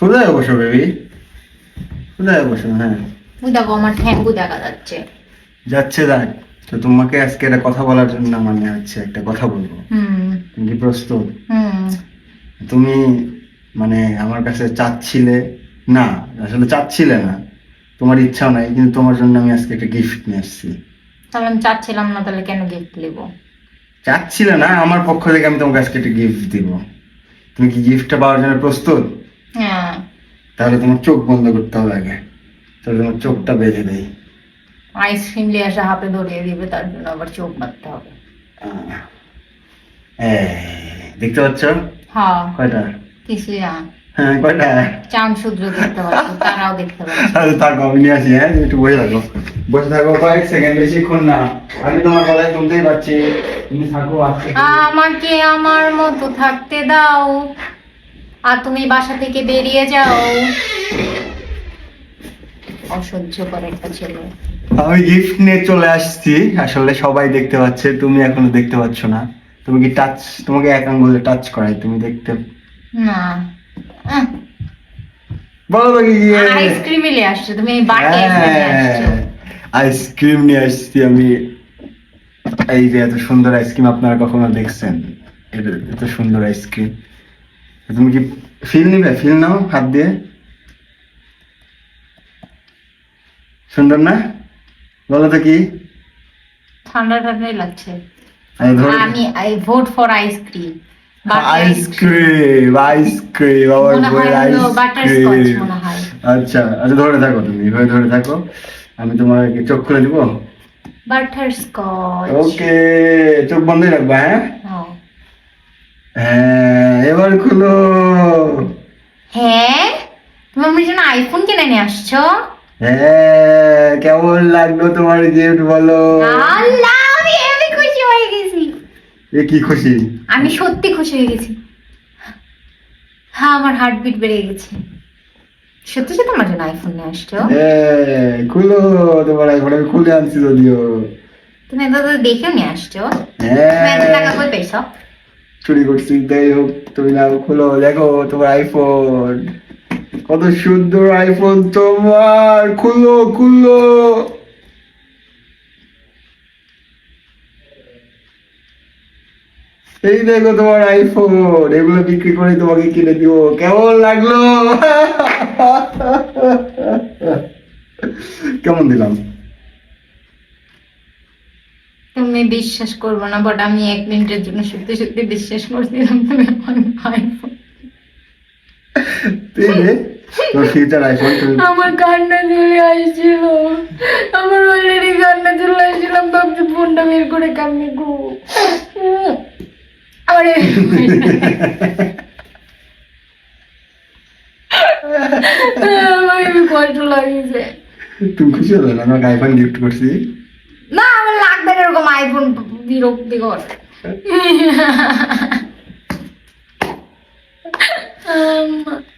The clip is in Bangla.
সোজায় বসো বেবি। সোজায় বসো হ্যাঁ। ওই দেখো আমার ঠ্যাঙ্গু দেখা যাচ্ছে। যাচ্ছে যাক তো তোমাকে আজকে একটা কথা বলার জন্য মানে হচ্ছে একটা কথা বলব। হুম। তুমি প্রস্তুত? হুম। তুমি মানে আমার কাছে চাচ্ছিলে না আসলে চাচ্ছিলে না। তোমার ইচ্ছাও নাই কিন্তু তোমার জন্য আমি আজকে একটা গিফট নিয়ে আসছি। তাহলে আমি চাচ্ছিলাম না তাহলে কেন গিফট নেব? চাচ্ছিলে না আমার পক্ষ থেকে আমি তোমাকে আজকে একটা গিফট দিব। তুমি কি গিফটটা পাওয়ার জন্য প্রস্তুত? হ্যাঁ। তাহলে তোমার চোখ বন্ধ করতে হবে আগে। তাহলে তোমার চোখটা বেঁধে দেয় আইসক্রিম নিয়ে এসে হাতে ধরিয়ে দিবে তার জন্য আবার চোখ বাঁধতে হবে। দেখতে পাচ্ছ? হ্যাঁ। কয়টা? কিছুই না। হ্যাঁ কয়টা? চাঁদ সূর্য দেখতে পাচ্ছি তারাও দেখতে পাচ্ছি। থাকো আমি নিয়ে আসি হ্যাঁ একটু বসে থাকো। বসে থাকো কয়েক সেকেন্ড বেশিক্ষণ না। আমি তোমার গলায় শুনতেই পাচ্ছি তুমি থাকো আমাকে আমার মতো থাকতে দাও। আর তুমি বাসা থেকে বেরিয়ে যাও। অসহ্য করে একটা ছেলে। আমি গিফট নিয়ে চলে আসছি। আসলে সবাই দেখতে পাচ্ছে তুমি এখনও দেখতে পাচ্ছ না। তুমি কি টাচ তোমাকে এক আঙ্গুলে টাচ করাই তুমি দেখতে না। বলো তো কি আইসক্রিম নিয়ে আসছো তুমি বাটি নিয়ে আসছো। হ্যাঁ, আইসক্রিম নিয়ে আসছি আমি। এই যে এত সুন্দর আইসক্রিম আপনারা কখনো দেখছেন? এটা এত সুন্দর আইসক্রিম তুমি কি ফিল নিবে? ফিল নাও হাত দিয়ে। সুন্দর না? বলো তো কি? ঠান্ডা ঠান্ডাই লাগছে। আমি I vote for ice cream ice cream ice cream আমার butterscotch আইসক্রিম আচ্ছা আচ্ছা ধরে থাকো তুমি এভাবে ধরে থাকো। আমি তোমার চোখ খুলে দিব। বাটার স্কচ ওকে চোখ বন্ধই রাখবা হ্যাঁ? হ্যাঁ। হ্যাঁ। এবার খুলো। হ্যাঁ? তুমি আমার জন্য আইফোন কিনে নিয়ে আসছো? হ্যাঁ কেমন লাগল তোমার গিফট বলো? আল্লাহ আমি খুশি হয়ে গেছি। এ কি খুশি? আমি সত্যি খুশি হয়ে গেছি। হ্যাঁ আমার হার্টবিট বেড়ে গেছে। সত্যি সত্যি আমার জন্য আইফোন নিয়ে আসছো? হ্যাঁ খুলো তোমার এখন আমি খুলে আনছি যদিও। তুমি তো দেখেও নিয়ে আসছো? টাকা হ্যাঁ কই পেয়েছ? চুরি করছি। যাই হোক, তুমি নাও, খুলো, দেখো তোমার আইফোন কত সুন্দর আইফোন তোমার। খুলো খুলো। এই দেখো তোমার আইফোন এগুলো বিক্রি করে তোমাকে কিনে দিব। কেমন লাগল? কেমন দিলাম? তুমি বিশ্বাস করব না বাট আমি এক মিনিটের জন্য সত্যি সত্যি বিশ্বাস করছিলাম তুমি আইফোন তোর ফিউচার আইফোন তুমি আমার কান্না চলে আসছিল। আমার অলরেডি কান্না চলে আসছিলাম ভাবছি ফোনটা বের করে কান্না গো। আরে। আমার কষ্ট লাগিয়েছে তুমি খুশি হলো না আইফোন গিফট করছি এরকম আইফোন বিরক্তিকর।